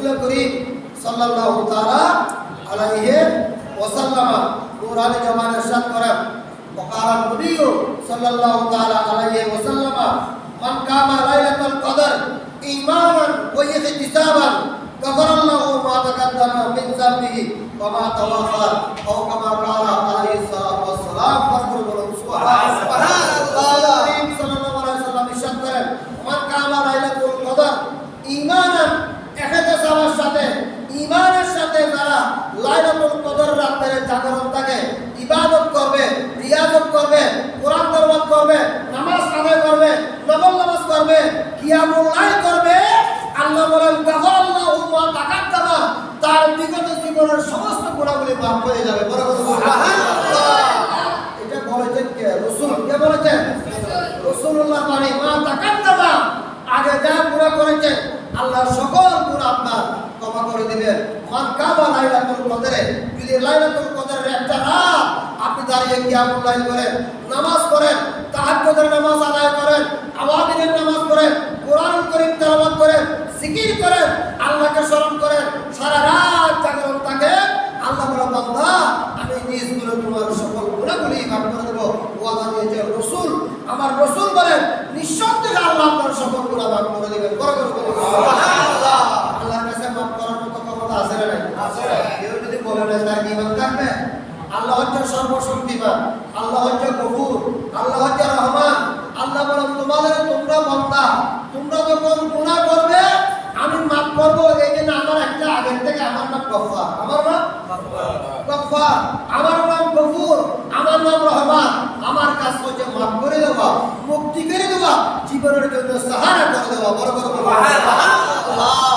রসুল করিম সাল্লাল্লাহু তাআলা আলাইহি ওয়াসাল্লাম কোরআনে জামান ইরশাদ করেন وقال النبي صلى الله تعالى عليه وسلم من قام ليلة القدر إيمانا واحتسابا غفر الله ما تقدم من ذنبه وما تأخر أو كما قال عليه الصلاة والسلام فاذكروا سبحان রাতের জাগরণ থাকে ইবাদত করবে, রিয়াজত করবে, কোরআন তেলাওয়াত করবে, নামাজ আদায় করবে নফল নামাজ করবে কিয়ামুল লাইল করবে। আল্লাহ বলেন তার বিগত জীবনের সমস্ত মাফ হয়ে যাবে। বড় বড় সুবহানাল্লাহ। এটা বলেছেন কে? রাসূল। কে বলেছেন? রাসূলুল্লাহ মানে মা আগে যা গুনাহ করেছেন, আল্লাহ সকল গুনাহ আপনার ক্ষমা করে দিবেন। মান কাবা লাইলাতুল কদরে, যদি লাইলাতুল একটা রাত আপনি দাঁড়িয়ে কিয়ামুল লাইল করেন নামাজ পড়েন, তাহাজ্জুদের নামাজ আদায় করেন আওয়াবিনের নামাজ পড়েন, কোরআনুল কারীম তেলাওয়াত করেন, জিকির করেন, আল্লাহকে স্মরণ করেন, সারা রাত জাগরণ থাকে আল্লাহ বলে বান্দা, আমি নিজগুলো তোমার সকল গুণাগুলি ভাগ করে দেবো, ওয়াদা দিয়েছে রসুল, আমার রসুল বলেন, নিঃসন্দেহে আল্লাহ আপনার সকল গুণা ভাগ করে দেবেন বড় করে বলুন সুবহানাল্লাহ। আল্লাহর কাছে মাফ করার মতো ক্ষমতা আছে না নাই কেউ যদি বলে না তার কি ইমান থাকবে আল্লাহ হচ্ছে সর্বশক্তিমান। আল্লাহ হচ্ছে গফুর, আল্লাহ হচ্ছে রহমান। আল্লাহ বলেন, তোমাদের তোমরা বান্দা। তোমরা যখন গুনাহ করবে, আমি মাফ করব। এই জন্য আমার একটা আগের থেকে আমার নাম গফার আমার নাম গফার আমার নাম গফুর। আমার নাম রহমান। আমার কাজ হচ্ছে মাফ করে দেওয়া, মুক্তি করে দেওয়া, জীবনের জন্য সাহারা করে দেওয়া। বড় বড় আল্লাহ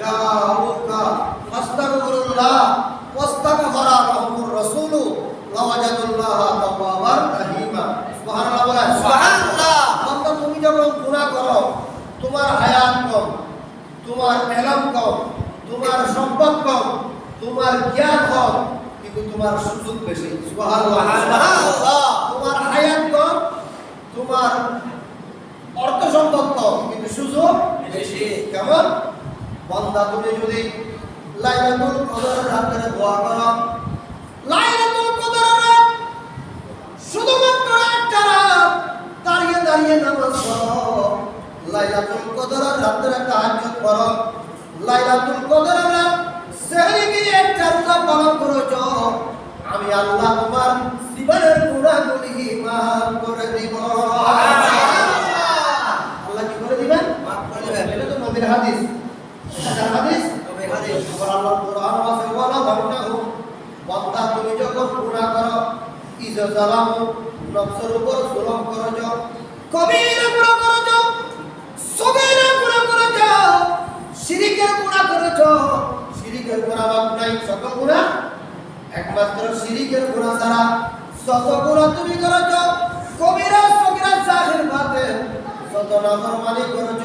জাউকা ফাস্তাগফিরুল্লাহ ওয়াস্তাগফারা লাহুমুর রাসূল লাওয়াজাদুল্লাহ তাওয়াবার রহিমা সুবহানাল্লাহ বলেন। সুবহানাল্লাহ। বান্দা তুমি যখন গুনাহ করো তোমার হায়াত কম তোমার এলাম কম তোমার সম্পদ কম তোমার জ্ঞান কম কিন্তু তোমার সুযোগ বেশি। তোমার হায়াত কম তোমার অর্থ সম্পদ কম কিন্তু সুযোগ বেশি। কেমন? বন্দা তুমি যদি লাইলাতুল কদরের রাতে দোয়া করো লাইলাতুল কদরের রাত শুধুমাত্র একটা রাত দাঁড়িয়ে দাঁড়িয়ে নামাজ পড়ো লাইলাতুল কদরের রাতে তাহাজ্জুদ করো লাইলাতুল কদরের রাত সেহরি গিয়ে একটা রোজা পালন করেছ আমি আল্লাহ তোমার জীবনের গুণাগুলি মাফ করে দিব। আল্লাহ কি করে দিবেন? মাফ করে দিবেন। এটা তো নবীর হাদিস। এটা হাদিস নবীর হাদিস আবার আল্লাহ কোরআন আছে ওয়ালা বান্নাহু বান্দা তুমি যখন গুনাহ করো ইজা জালামু নফসের উপর জুলুম করছ কবিরা গুনাহ করছ সগীরা গুনাহ করছ শিরিকের গুনাহ করছ শিরিকের গুনাহ বাদ নাই সকল গুনাহ একমাত্র শিরিকের গুনাহ ছাড়া যত গুনাহ তুমি করেছ কবিরা সগীরা জাহির বাতেন যত নাফরমানি করেছ